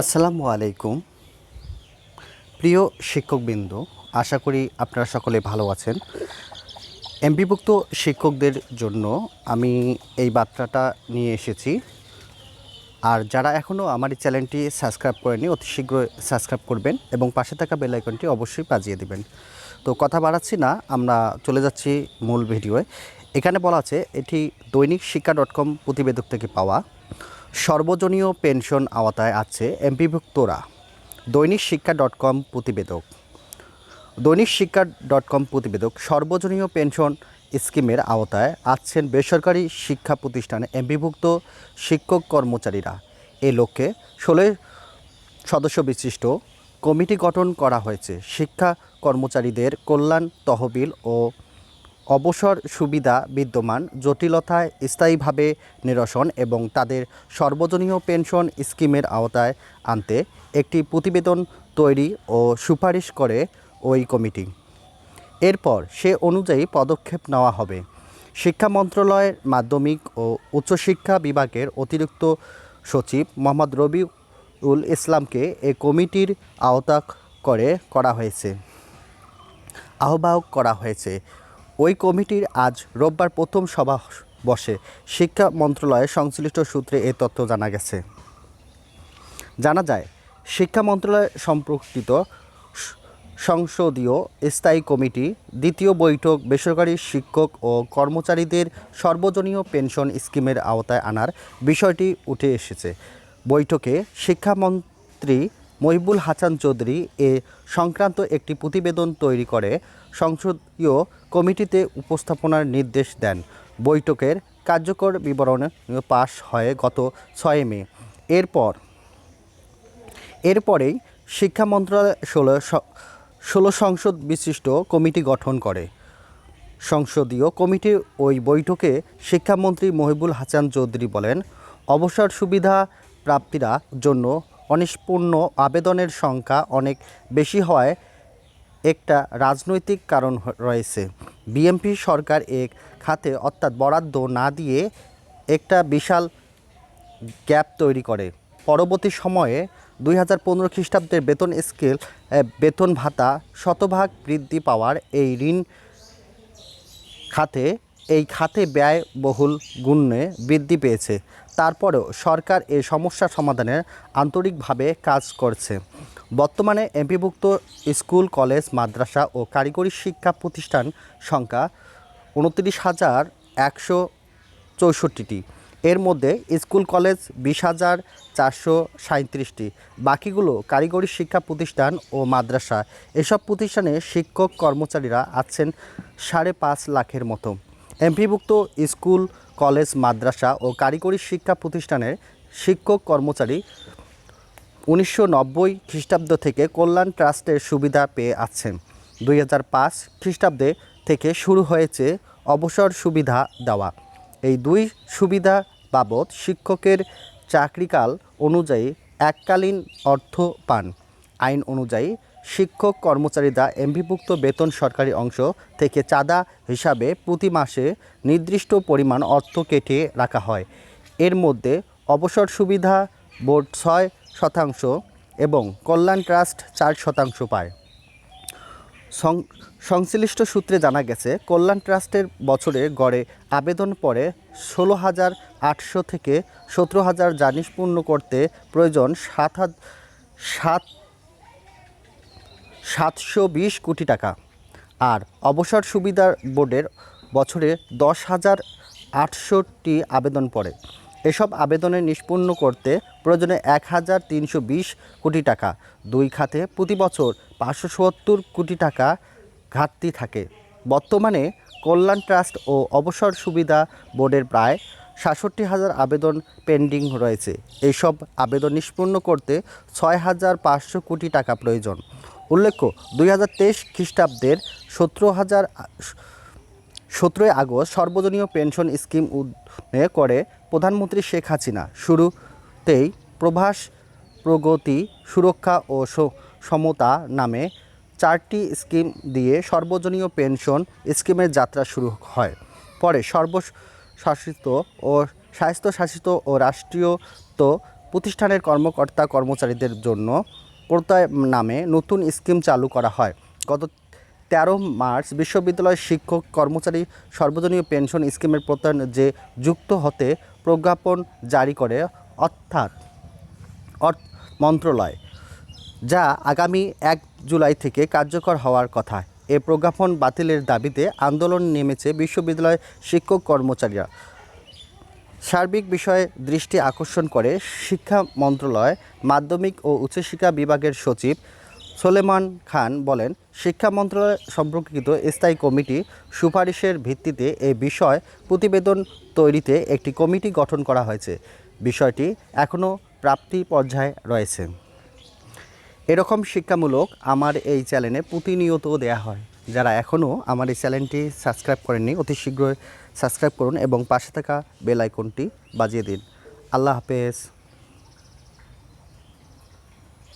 আসসালামু আলাইকুম। প্রিয় শিক্ষকবৃন্দ, আশা করি আপনারা সকলে ভালো আছেন। এমপিভুক্ত শিক্ষকদের জন্য আমি এই বার্তাটা নিয়ে এসেছি। আর যারা এখনও আমার এই চ্যানেলটি সাবস্ক্রাইব করেনি অতি শীঘ্রই সাবস্ক্রাইব করবেন এবং পাশে থাকা বেল আইকনটি অবশ্যই বাজিয়ে দেবেন। তো কথা বাড়াচ্ছি না, আমরা চলে যাচ্ছি মূল ভিডিওয়ে। এখানে বলা আছে, এটি দৈনিক শিক্ষা ডট কম প্রতিবেদক থেকে পাওয়া। সর্বজনীয় পেনশন আওতায় আছে এমপিভুক্তরা। দৈনিক শিক্ষা ডট কম প্রতিবেদক। দৈনিক শিক্ষা ডট কম প্রতিবেদক, সর্বজনীয় পেনশন স্কিমের আওতায় আছেন বেসরকারি শিক্ষা প্রতিষ্ঠানে এমপিভুক্ত শিক্ষক কর্মচারীরা। এ লক্ষ্যে ষোলো সদস্য বিশিষ্ট কমিটি গঠন করা হয়েছে। শিক্ষা কর্মচারীদের কল্যাণ তহবিল ও অবসর সুবিধা বিদ্যমান, জটিলতায় স্থায়ীভাবে নিরসন এবং তাদের সর্বজনীয় পেনশন স্কিমের আওতায় আনতে একটি প্রতিবেদন তৈরি ও সুপারিশ করে ওই কমিটি। এরপর সে অনুযায়ী পদক্ষেপ নেওয়া হবে। শিক্ষা মন্ত্রণালয়ের মাধ্যমিক ও উচ্চশিক্ষা বিভাগের অতিরিক্ত সচিব মোহাম্মদ রবিউল ইসলামকে এ কমিটির আওতা করে করা হয়েছে। আহ্বায়ক করা হয়েছে। ওই কমিটির আজ রোববার প্রথম সভা বসে। শিক্ষা মন্ত্রণালয়ের সংশ্লিষ্ট সূত্রে এ তথ্য জানা গেছে। জানা যায়, শিক্ষা মন্ত্রণালয় সম্পর্কিত সংসদীয় স্থায়ী কমিটি, দ্বিতীয় বৈঠক বেসরকারি শিক্ষক ও কর্মচারীদের সর্বজনীয় পেনশন স্কিমের আওতায় আনার বিষয়টি উঠে এসেছে। বৈঠকে শিক্ষামন্ত্রী মহিবুল হাসান চৌধুরী এ সংক্রান্ত একটি প্রতিবেদন তৈরি করে সংসদীয় কমিটিতে উপস্থাপনার নির্দেশ দেন। বৈঠকের কার্যকর বিবরণ পাশ হয় গত ছয় মে। এরপর, এরপরেই শিক্ষা মন্ত্রণালয় ষোলো ষোলো সংসদ বিশিষ্ট কমিটি গঠন করে। সংসদীয় কমিটির ওই বৈঠকে শিক্ষামন্ত্রী মহিবুল হাসান চৌধুরী বলেন, অবসর সুবিধা প্রাপ্তিরা জন্য অনিষ্পূর্ণ আবেদনের সংখ্যা অনেক বেশি হওয়ায় একটা রাজনৈতিক কারণ রয়েছে। বিএমপি সরকার এক খাতে অর্থাৎ বরাদ্দ না দিয়ে একটা বিশাল গ্যাপ তৈরি করে। পরবর্তী সময়ে দুই হাজার পনেরো খ্রিস্টাব্দের বেতন স্কেল বেতন ভাতা শতভাগ বৃদ্ধি পাওয়ার এই ঋণ খাতে এই খাতে ব্যয়বহুল গুণে বৃদ্ধি পেয়েছে। তারপরেও সরকার এই সমস্যা সমাধানের আন্তরিকভাবে কাজ করছে। বর্তমানে এমপিভুক্ত স্কুল, কলেজ, মাদ্রাসা ও কারিগরি শিক্ষা প্রতিষ্ঠান সংখ্যা উনত্রিশ হাজার একশো চৌষট্টিটি। এর মধ্যে স্কুল, কলেজ বিশ হাজার চারশো সাঁত্রিশটি বাকিগুলো কারিগরি শিক্ষা প্রতিষ্ঠান ও মাদ্রাসা। এসব প্রতিষ্ঠানে শিক্ষক কর্মচারীরা আছেন সাড়ে পাঁচ লাখের মতো। এমপিভুক্ত স্কুল, কলেজ, মাদ্রাসা ও কারিগরি শিক্ষা প্রতিষ্ঠানের শিক্ষক কর্মচারী উনিশশো নব্বই খ্রিস্টাব্দ থেকে কল্যাণ ট্রাস্টের সুবিধা পেয়ে আছেন। দুই হাজার পাঁচ খ্রিস্টাব্দে থেকে শুরু হয়েছে অবসর সুবিধা দেওয়া। এই দুই সুবিধা বাবদ শিক্ষকের চাকরিকাল অনুযায়ী এককালীন অর্থ পান। আইন অনুযায়ী শিক্ষক কর্মচারীরা এমভিভুক্ত বেতন সরকারি অংশ থেকে চাঁদা হিসাবে প্রতি মাসে নির্দিষ্ট পরিমাণ অর্থ কেটে রাখা হয়। এর মধ্যে অবসর সুবিধা বোর্ড ছয় শতাংশ এবং কল্যাণ ট্রাস্ট চার শতাংশ পায়। সংশ্লিষ্ট সূত্রে জানা গেছে, কল্যাণ ট্রাস্টের বছরে গড়ে আবেদন পড়ে ষোলো হাজার আটশো থেকে সতেরো হাজার জানিস পূর্ণ করতে প্রয়োজন সাত সাত সাতশো বিশ কোটি টাকা। আর অবসর সুবিধার বোর্ডের বছরে দশ হাজার আটষট্টি আবেদন পড়ে। এসব আবেদনে নিষ্পন্ন করতে প্রয়োজনে এক হাজার তিনশো বিশ কোটি টাকা। দুই খাতে প্রতি বছর পাঁচশো সত্তর কোটি টাকা ঘাটতি থাকে। বর্তমানে কল্যাণ ট্রাস্ট ও অবসর সুবিধা বোর্ডের প্রায় সাতষট্টি হাজার আবেদন পেন্ডিং রয়েছে। এইসব আবেদন নিষ্পন্ন করতে ছয় হাজার পাঁচশো কোটি টাকা প্রয়োজন। উল্লেখ্য, দুই হাজার তেইশ খ্রিস্টাব্দের সতেরো হাজার, সতেরোই আগস্ট সর্বজনীয় পেনশন স্কিম উদ্বোধন করে প্রধানমন্ত্রী শেখ হাসিনা। শুরুতেই প্রভাস প্রগতি, সুরক্ষা ও সমতা নামে চারটি স্কিম দিয়ে সর্বজনীয় পেনশন স্কিমের যাত্রা শুরু হয়। পরে সর্বশাসিত ও স্বাস্থ্যশাসিত ও রাষ্ট্রীয়ত্ব প্রতিষ্ঠানের কর্মকর্তা কর্মচারীদের জন্য প্রত্যয় নামে নতুন স্কিম চালু করা হয়। গত তেরো মার্চ বিশ্ববিদ্যালয়ের শিক্ষক, কর্মচারী সর্বজনীয় পেনশন স্কিমের প্রত্যয়ন যে যুক্ত হতে প্রজ্ঞাপন জারি করে অর্থাৎ অর্থ মন্ত্রণালয়, যা আগামী এক জুলাই থেকে কার্যকর হওয়ার কথা। এ প্রজ্ঞাপন বাতিলের দাবিতে আন্দোলন নেমেছে বিশ্ববিদ্যালয়ের শিক্ষক, কর্মচারীরা। সার্বিক বিষয়ে দৃষ্টি আকর্ষণ করে শিক্ষা মন্ত্রণালয়, মাধ্যমিক ও উচ্চশিক্ষা বিভাগের সচিব সোলেমান খান বলেন, শিক্ষা মন্ত্রণালয় সম্পর্কিত স্থায়ী কমিটি সুপারিশের ভিত্তিতে এ বিষয় প্রতিবেদন তৈরিতে একটি কমিটি গঠন করা হয়েছে। বিষয়টি এখনও প্রাপ্তি পর্যায়ে রয়েছে। এরকম শিক্ষামূলক আমার এই চ্যানেলে প্রতিনিয়ত দেয়া হয়। যারা এখনও আমার এই চ্যানেলটি সাবস্ক্রাইব করেননি, অতি শীঘ্রই সাবস্ক্রাইব করুন এবং পাশে থাকা বেল আইকনটি বাজিয়ে দিন। আল্লাহ হাফেজ।